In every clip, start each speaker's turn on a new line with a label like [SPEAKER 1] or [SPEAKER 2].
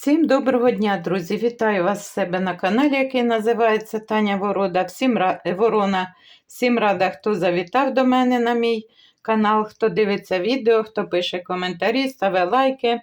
[SPEAKER 1] Всім доброго дня, друзі! Вітаю вас в себе на каналі, який називається Таня Ворода. Всім ра... е, Ворона. Всім рада, хто завітав до мене на мій канал, хто дивиться відео, хто пише коментарі, ставить лайки.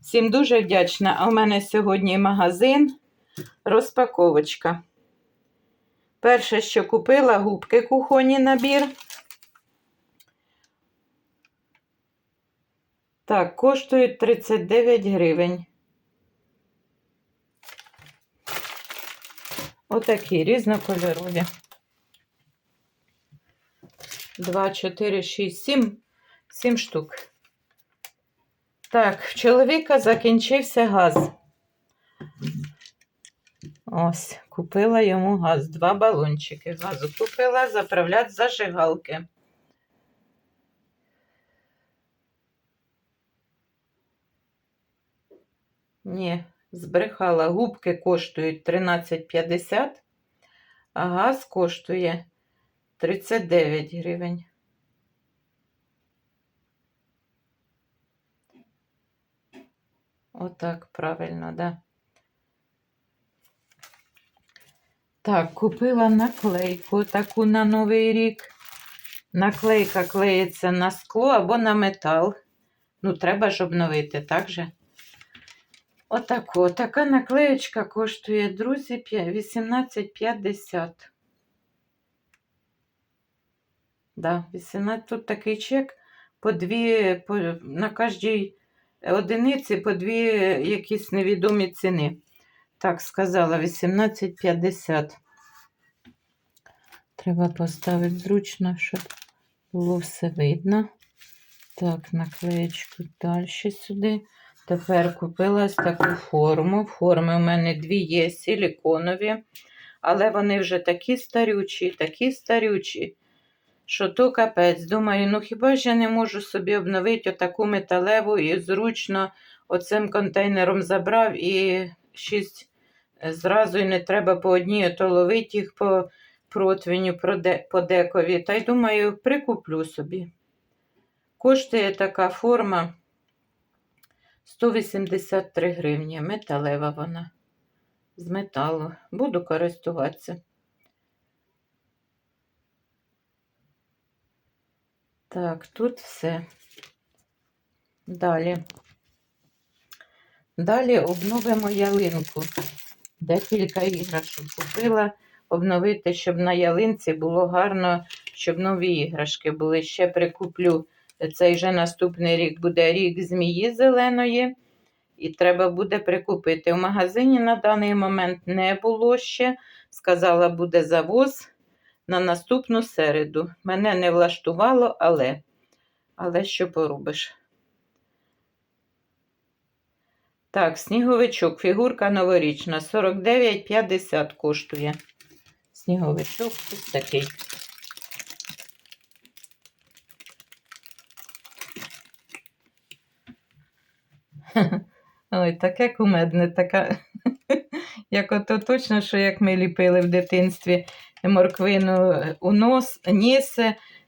[SPEAKER 1] Всім дуже вдячна. А у мене сьогодні магазин, розпаковочка. Перше, що купила, губки кухонні набір. Так, коштують 39 гривень. Отакі різнокольорові. 2, 4, 6, 7, 7 штук. Так, в чоловіка закінчився газ. Ось, купила йому газ. Два балончики газу купила заправляти зажигалки. Ні, збрехала. Губки коштують 13,50, а газ коштує 39 гривень. Отак, правильно, да. Так, купила наклейку таку на Новий рік. Наклейка клеїться на скло або на метал. Ну, треба ж обновити, так же? Отако. Така наклеєчка коштує, друзі, 18,50. Да, 18. Тут такий чек по дві, по, на кожній одиниці по дві якісь невідомі ціни. Так, сказала 18,50. Треба поставити зручно, щоб було все видно. Так, наклеєчку далі сюди. Тепер купила таку форму. Форми у мене дві є силіконові, але вони вже такі старючі, такі старючі, що то капець. Думаю, ну хіба ж я не можу собі обновити отаку металеву і зручно оцим контейнером забрав і шість зразу і не треба по одній, ото ловити їх по противню, по декові. Та й думаю, прикуплю собі. Коштує така форма. 183 гривні. Металева вона. З металу. Буду користуватися. Так, тут все. Далі. Далі обновимо ялинку. Декілька іграшок купила. Обновити, щоб на ялинці було гарно, щоб нові іграшки були. Ще прикуплю цей же наступний рік буде рік змії зеленої, і треба буде прикупити. В магазині на даний момент не було ще. Сказала, буде завоз на наступну середу. Мене не влаштувало, але, але що поробиш? Так, сніговичок, фігурка новорічна, 49,50 коштує. Сніговичок ось такий. Ой, таке кумедне, така, як ото точно, що як ми ліпили в дитинстві морквину у нос, ніс,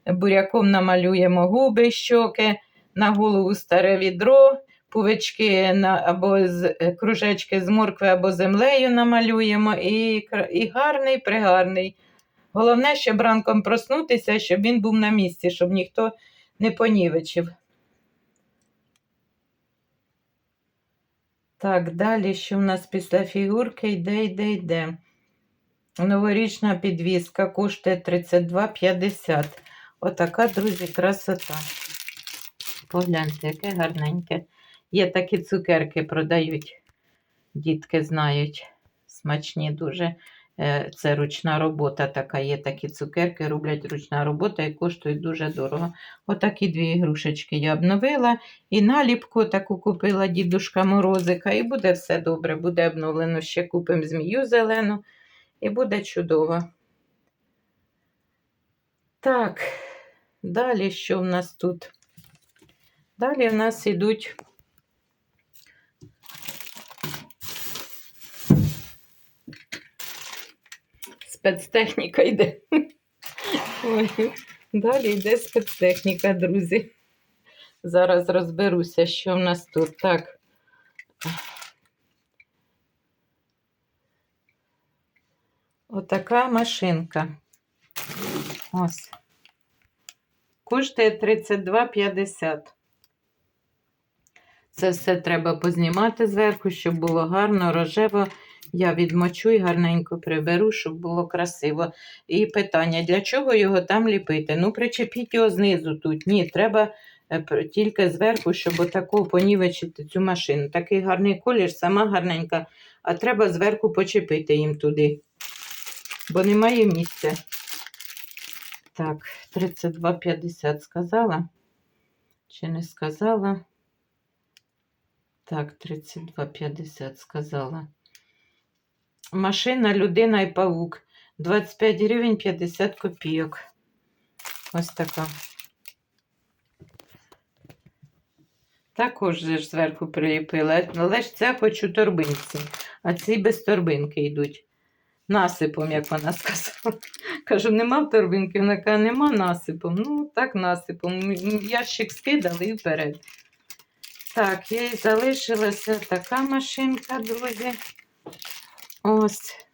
[SPEAKER 1] буряком намалюємо губи, щоки, на голову старе відро, пувички на, або з, кружечки з моркви або землею намалюємо, і, і гарний, пригарний. Головне, щоб ранком проснутися, щоб він був на місці, щоб ніхто не понівечив. Так, далі, що в нас після фігурки йде, йде, йде. Новорічна підвіска коштує 32,50. Отака, друзі, красота. Погляньте, яке гарненьке. Є такі цукерки продають. Дітки знають. Смачні дуже. Е, це ручна робота така. Є такі цукерки, роблять ручна робота і коштують дуже дорого. Отакі дві ігрушечки я обновила. І наліпку таку купила дідушка Морозика. І буде все добре, буде обновлено. Ще купимо змію зелену. І буде чудово. Так, далі що в нас тут? Далі в нас йдуть. спецтехніка йде. Ой. Далі йде спецтехніка, друзі. Зараз розберуся, що в нас тут так. Отака машинка. Ось. Коштує 32,50. Це все треба познімати зверху, щоб було гарно, рожево. Я відмочу і гарненько приберу, щоб було красиво. І питання: для чого його там ліпити? Ну, причепіть його знизу тут. Ні, треба е, тільки зверху, щоб отако понівечити цю машину. Такий гарний колір, сама гарненька, а треба зверху почепити їм туди, бо немає місця. Так, 32,50 сказала. Чи не сказала? Так, 32,50 сказала. Машина, людина і павук. 25 гривень 50 копійок. Ось така. Також ж зверху приліпила, але ж це хоч у торбинці, а ці без торбинки йдуть. Насипом, як вона сказала. Кажу, нема торбинки, вона каже, нема насипом. Ну, так насипом. Ящик скидали і вперед. Так, і залишилася така машинка, друзі. Ось.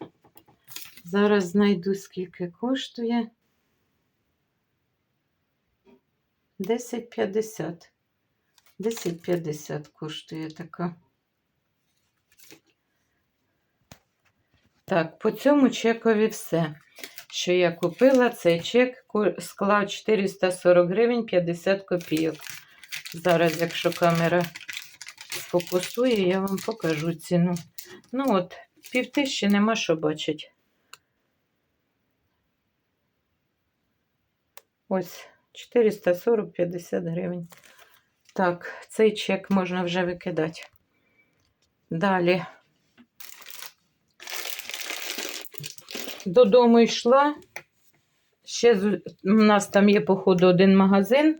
[SPEAKER 1] Зараз знайду, скільки коштує. 10,50. 10,50 коштує така. Так, по цьому чекові все. Що я купила, цей чек склав 440 гривень 50 копійок. Зараз, якщо камера сфокусує, я вам покажу ціну. Ну от, півтисячі нема що бачить. Ось 440-50 гривень. Так, цей чек можна вже викидати. Далі. Додому йшла. Ще у нас там є, походу, один магазин.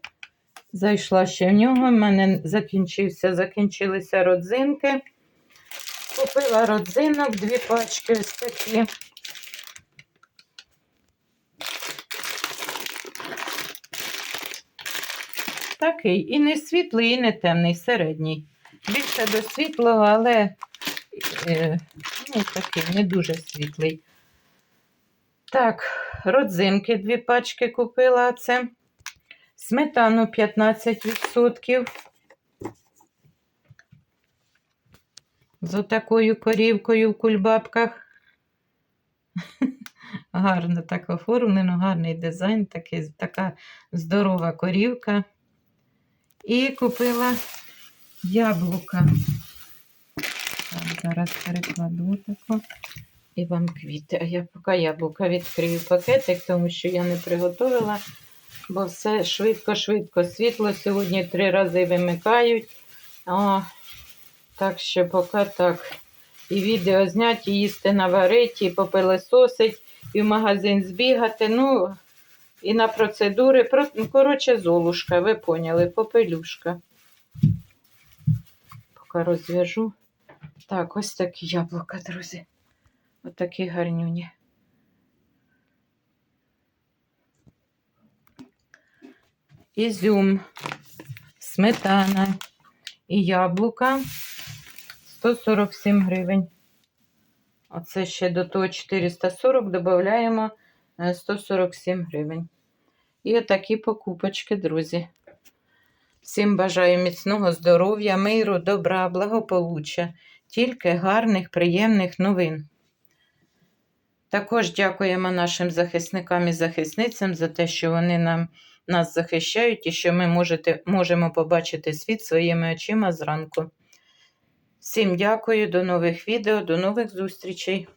[SPEAKER 1] Зайшла ще в нього. У мене закінчився, закінчилися родзинки. Купила родзинок, дві пачки ось такі. Такий і не світлий, і не темний, середній. Більше до світлого, але е, ну, такий не дуже світлий. Так, родзинки дві пачки купила це. Сметану 15%. З отакою корівкою в кульбабках. Гарно так оформлено, гарний дизайн, такий, така здорова корівка. І купила яблука. Так, зараз перекладу тако. І вам квіти. А я поки яблука відкрию пакетик, тому що я не приготувала, бо все швидко-швидко світло. Сьогодні три рази вимикають. О, так що поки так. І відео зняти, і їсти наварити, і попилисосить, і в магазин збігати. Ну, і на процедури. Про... ну, Коротше, золушка, ви поняли, попелюшка. Поки розв'яжу. Так, ось такі яблука, друзі. Ось такі гарнюні. Ізюм, сметана і яблука 147 гривень. Оце ще до того 440 додаємо 147 гривень. І отакі покупочки, друзі. Всім бажаю міцного здоров'я, миру, добра, благополуччя, тільки гарних, приємних новин. Також дякуємо нашим захисникам і захисницям за те, що вони нам, нас захищають і що ми можете, можемо побачити світ своїми очима зранку. Всім дякую, до нових відео, до нових зустрічей.